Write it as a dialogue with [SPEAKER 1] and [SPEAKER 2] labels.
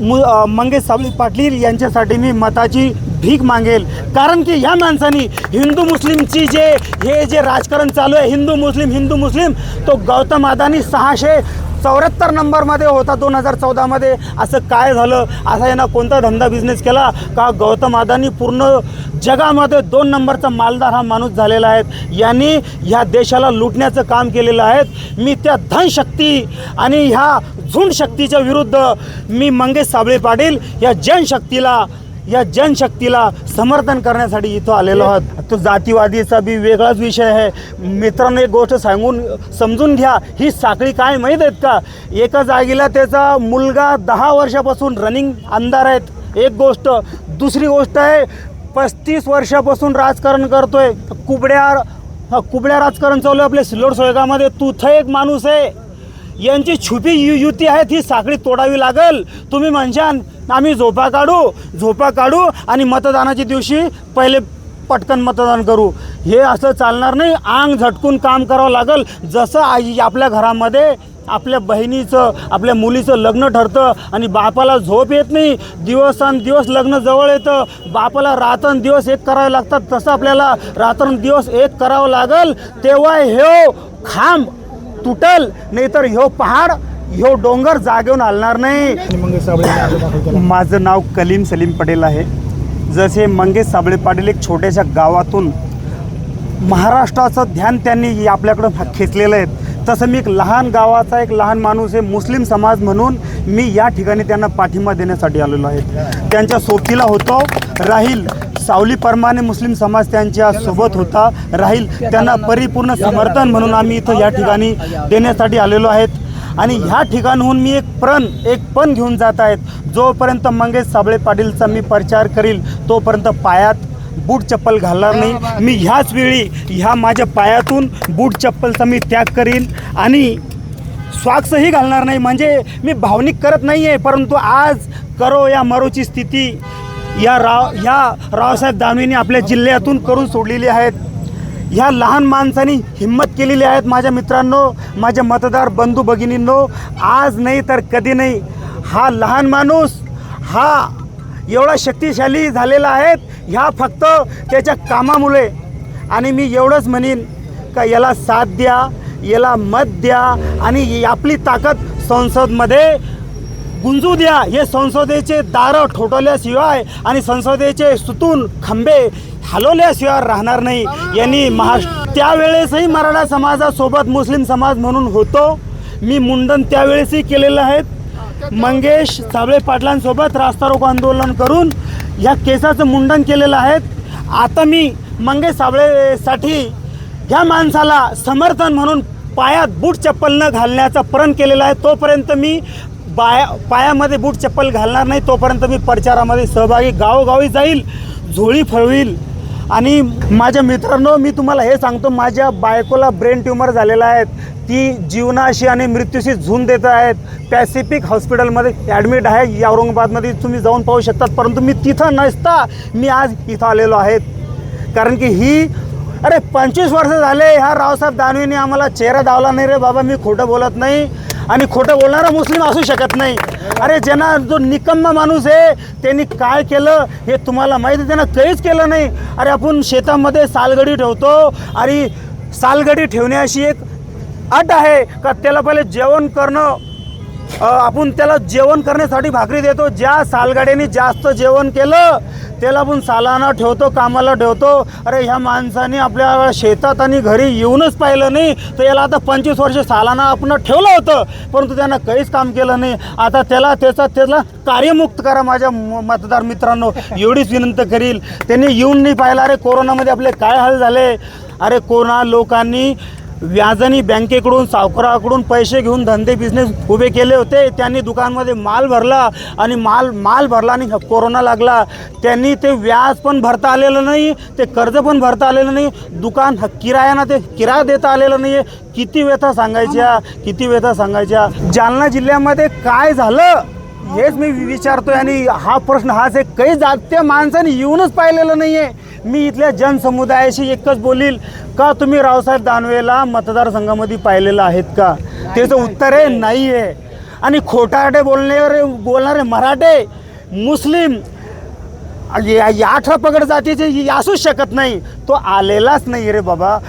[SPEAKER 1] मु मंगेश सावली पाटील यांच्यासाठी मी मताची भीक मागेल. कारण की ह्या माणसानी हिंदू मुस्लिमची जे हे जे राजकारण चालू आहे हिंदू मुस्लिम हिंदू मुस्लिम तो गौतम अदानी सहाशे चौऱ्याहत्तर नंबरमध्ये होता दोन हजार चौदामध्ये. असं काय झालं? असा यांना कोणता धंदा बिझनेस केला? का गौतम अदानी पूर्ण जगामध्ये दोन नंबरचा मालदार हा माणूस झालेला आहे? यांनी ह्या देशाला लुटण्याचं काम केलेलं आहे. मी त्या धनशक्ती आणि ह्या झुंड शक्तीच्या विरुद्ध मी मंगेश साबळे पाटील या जनशक्तीला या जनशक्तीला समर्थन करण्यासाठी इथं आलेलो आहोत. तो जातीवादीचा बी वेगळाच विषय आहे. मित्रांनो एक गोष्ट सांगून समजून घ्या ही साखळी काय माहीत आहेत का? एका जागेला त्याचा मुलगा दहा वर्षापासून रनिंग आमदार आहेत. एक गोष्ट. दुसरी गोष्ट आहे पस्तीस वर्षापासून राजकारण करतोय. कुबड्या हा कुबड्या राजकारण चालू आहे आपल्या सिल्लोड सोयगामध्ये तुथं एक माणूस आहे. यांची छुपी यु युती आहेत ही साखळी तोडावी लागेल. तुम्ही म्हणशान आम्ही झोपा काढू झोपा काढू आणि मतदानाच्या दिवशी पहिले पटकन मतदान करू. हे असं चालणार नाही. आंग झटकून काम करावं लागेल. जसं आई आपल्या घरामध्ये आपल्या बहिणीचं आपल्या मुलीचं लग्न ठरतं आणि बापाला झोप येत नाही दिवसांदिवस लग्न जवळ येतं. बापाला रात्रंदिवस एक करावे लागतात तसं आपल्याला रात्रंदिवस एक करावं लागेल. तेव्हा हे हो, खांब तुटल नाहीतर ह्यो पहाड ह्यो डोंगर जागेऊन हलणार नाही. माझं नाव कलीम सलीम पटेल आहे. जसे मंगेश साबळे पाटील एक छोट्याशा गावातून महाराष्ट्राचं ध्यान त्यांनी आपल्याकडं खेचलेलं आहे. तसं मी एक लहान गावाचा एक लहान माणूस आहे मुस्लिम समाज म्हणून मी या ठिकाणी त्यांना पाठिंबा देण्यासाठी आलेलो आहे. त्यांच्या सोबतीला होतो राहील. सावली परमाने मुस्लिम समाज त्यांच्यासोबत होता राहील. त्यांना परिपूर्ण समर्थन म्हणून आम्ही इथं या ठिकाणी देण्यासाठी आलेलो आहेत. आणि ह्या ठिकाणहून मी एक प्रण एक पण घेऊन जात आहेत. जोपर्यंत मंगेश साबळे पाटीलचा मी प्रचार करील तोपर्यंत पायात बूट चप्पल घालणार नाही. मी ह्याच वेळी ह्या माझ्या पायातून बूट चप्पलचा मी त्याग करीन. आणि स्वाक्सही घालणार नाही. म्हणजे मी भावनिक करत नाही आहे परंतु आज करो या मरोची स्थिती. या राव ह्या रावसाहेब दानवेंनी आपल्या जिल्ह्यातून करून सोडलेली आहेत. ह्या लहान माणसांनी हिंमत केलेली आहेत माझ्या मित्रांनो माझ्या मतदार बंधू भगिनींनो. आज नाही तर कधी नाही. हा लहान माणूस हा एवढा शक्तिशाली झालेला आहे ह्या फक्त त्याच्या कामामुळे. आणि मी एवढंच म्हणेन का याला साथ द्या याला मत द्या आणि आपली ताकद संसदमध्ये गुंजू द्या. हे संसदेचे दारं ठोठवल्याशिवाय आणि संसदेचे सुतून खंबे हलवल्याशिवाय राहणार नाही. यांनी महाराष्ट्र त्यावेळेसही मराठा समाजासोबत मुस्लिम समाज म्हणून होतो. मी मुंडन त्यावेळेसही केलेलं आहे मंगेश साबळे पाटलांसोबत रास्ता रोको आंदोलन करून ह्या केसाचं मुंडन केलेलं आहे आता मी मंगेश साबळेसाठी ह्या माणसाला समर्थन म्हणून पायात बूट चप्पल न घालण्याचा प्रण केलेला आहे. तोपर्यंत मी बाया पायामध्ये बूट चप्पल घालणार नाही तोपर्यंत मी प्रचारामध्ये सहभागी गावोगावी जाईल झोळी फळवील. आणि माझ्या मित्रांनो मी तुम्हाला हे सांगतो माझ्या बायकोला ब्रेन ट्युमर झालेला आहे. ती जीवनाशी आणि मृत्यूशी झून देत आहेत. पॅसिफिक हॉस्पिटलमध्ये ॲडमिट आहे. औरंगाबादमध्ये तुम्ही जाऊन पाहू शकतात परंतु मी तिथं नसता मी आज इथं आलेलो आहे कारण की ही अरे पंचवीस वर्ष झाले ह्या रावसाहेब दानवेने आम्हाला चेहरा दावला नाही रे बाबा मी खोटं बोलत नाही. आणि खोटं बोलणारा मुस्लिम असू शकत नाही. अरे ज्यांना जो निकम्मा माणूस आहे त्यांनी काय केलं हे तुम्हाला माहिती आहे. त्यानं काहीच केलं नाही. अरे आपण शेतामध्ये सालगडी ठेवतो. आणि सालगडी ठेवण्याची एक अट आहे का? त्याला पहिले जेवण करणं आपण त्याला जेवण करण्यासाठी भाकरी देतो. ज्या सालगाड्याने जास्त जेवण केलं त्याला आपण सालाना ठेवतो कामाला ठेवतो. अरे ह्या माणसाने आपल्या शेतात आणि घरी येऊनच पाहिलं नाही. तर याला आता पंचवीस वर्ष सालाना आपण ठेवलं होतं. परंतु त्यानं काहीच काम केलं नाही. आता त्याला त्याचा त्याला कार्यमुक्त करा माझ्या म- मतदार मित्रांनो. एवढीच विनंती करील. त्यांनी येऊन नाही पाहिलं. अरे कोरोनामध्ये आपले काय हाल झाले? अरे कोरोना लोकांनी व्याजाने बँकेकडून सावकाराकडून पैसे घेऊन धंदे बिझनेस उभे केले होते. त्यांनी दुकानमध्ये माल भरला आणि माल माल भरला आणि कोरोना लागला. त्यांनी ते व्याज पण भरता आलेलं नाही ते कर्ज पण भरता आलेलं नाही. दुकान ह- किरायानं ते किराया देता आलेलं नाही किती व्यथा सांगायच्या किती व्यथा सांगायच्या. जालना जिल्ह्यामध्ये काय झालं हेच मी विचारतोय आणि हा प्रश्न हाच आहे काही जात्या माणसाने येऊनच पाहिलेलं नाही आहे मी इथल्या जनसमुदायाशी एकच बोलील का तुम्ही रावसाहेब दानवेला मतदारसंघामध्ये पाहिलेलं आहेत का? त्याचं उत्तर आहे नाही आहे आणि खोटारडे बोलणारे बोलणारे मराठे मुस्लिम या या अठरा पगड जातीचे असूच शकत नाही. तो आलेलाच नाही रे बाबा.